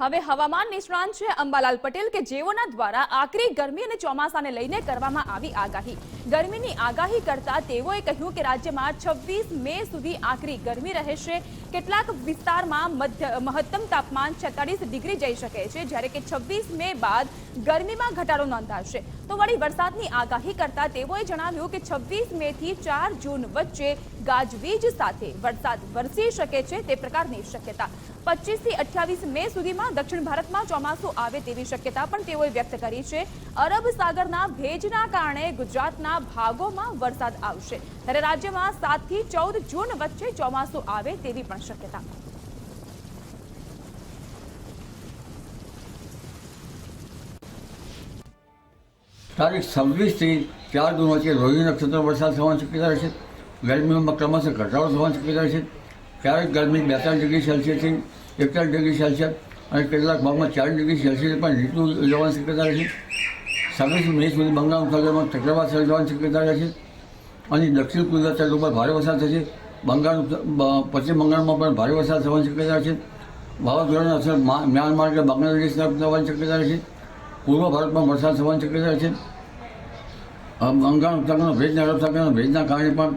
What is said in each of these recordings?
હવે હવામાન નિષ્ણાંત છે અંબાલાલ પટેલ કે જેઓના દ્વારા આકરી ગરમી અને ચોમાસાને લઈને કરવામાં આવી આગાહી. ગરમીની આગાહી કરતા તેઓએ કહ્યું કે રાજ્યમાં છવ્વીસ મે સુધી આકરી ગરમી રહેશે. કેટલાક વિસ્તારમાં મધ્ય મહત્તમ તાપમાન છેતાળીસ ડિગ્રી જઈ શકે છે. જ્યારે કે છવ્વીસ મે બાદ ગરમીમાં ઘટાડો નોંધાશે. તો વળી વરસાદની આગાહી કરતા તેઓએ જણાવ્યું કે છવ્વીસ મે થી ચાર જૂન વચ્ચે ગાજવીજ સાથે વરસાદ વરસી શકે છે તે પ્રકારની શક્યતા. પચીસથી અઠ્યાવીસ મે સુધીમાં દક્ષિણ ભારતમાં ચોમાસું આવે તેવી શક્યતા પણ તેઓએ વ્યક્ત કરી છે. અરબ સાગરના ભેજના કારણે ગુજરાતના ભાગોમાં વરસાદ આવશે. ત્યારે રાજ્યમાં સાતથી ચૌદ જૂન વચ્ચે ચોમાસું આવે તેવી પણ શક્યતા. તારીખ છવ્વીસથી ચાર જૂન વચ્ચે રોહિણી નક્ષત્ર વરસાદ થવાની શક્યતા રહેશે. ગરમીમાં ક્રમશઃ ઘટાડો થવાની શક્યતા રહેશે. ક્યારેક ગરમી બેતાલીસ ડિગ્રી સેલ્સિયસથી એકતાલીસ ડિગ્રી સેલ્સિયસ અને કેટલાક ભાગમાં ચાલીસ ડિગ્રી સેલ્સિયસ પણ નીચું જવાની શક્યતા રહેશે. છવ્વીસ મે સુધી બંગાળ ઉપસાગરમાં ચક્રવાત સર્જાવાની શક્યતા રહેશે. અને દક્ષિણ ગુજરાત સાઈડ ઉપર ભારે વરસાદ થશે. બંગાળ પશ્ચિમ બંગાળમાં પણ ભારે વરસાદ થવાની શક્યતા છે વાવાઝોડાની અસર મ્યાનમાર કે બાંગ્લાદેશ તરફ થવાની શક્યતા રહેશે. પૂર્વ ભારતમાં વરસાદ થવાની શક્યતા છે. બંગાળ ઉપસાગરનો ભેજ અને અરબ સાગરના ભેજના કારણે પણ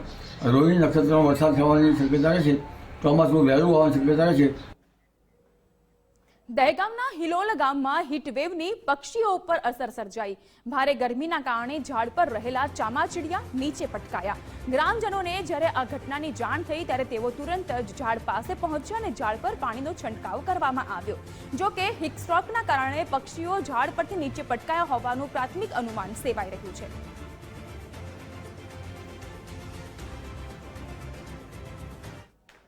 રોહિણી નક્ષત્રમાં વરસાદ થવાની શક્યતા છે. ચોમાસું વહેલું આવવાની શક્યતા રહેશે દહેગામના હિલોલ ગામમાં હીટવેવની પક્ષીઓ ઉપર અસર સર્જાઈ. ભારે ગરમીના કારણે ઝાડ પર રહેલા ચામાચીડિયા નીચે પટકાયા. ગ્રામજનોને જ્યારે આ ઘટનાની જાણ થઈ ત્યારે તેઓ તુરંત જ ઝાડ પાસે પહોંચ્યા અને ઝાડ પર પાણીનો છંટકાવ કરવામાં આવ્યો. જો કે હિટસ્ટ્રોકના કારણે પક્ષીઓ ઝાડ પરથી નીચે પટકાયા હોવાનું પ્રાથમિક અનુમાન સેવાઈ રહ્યું છે.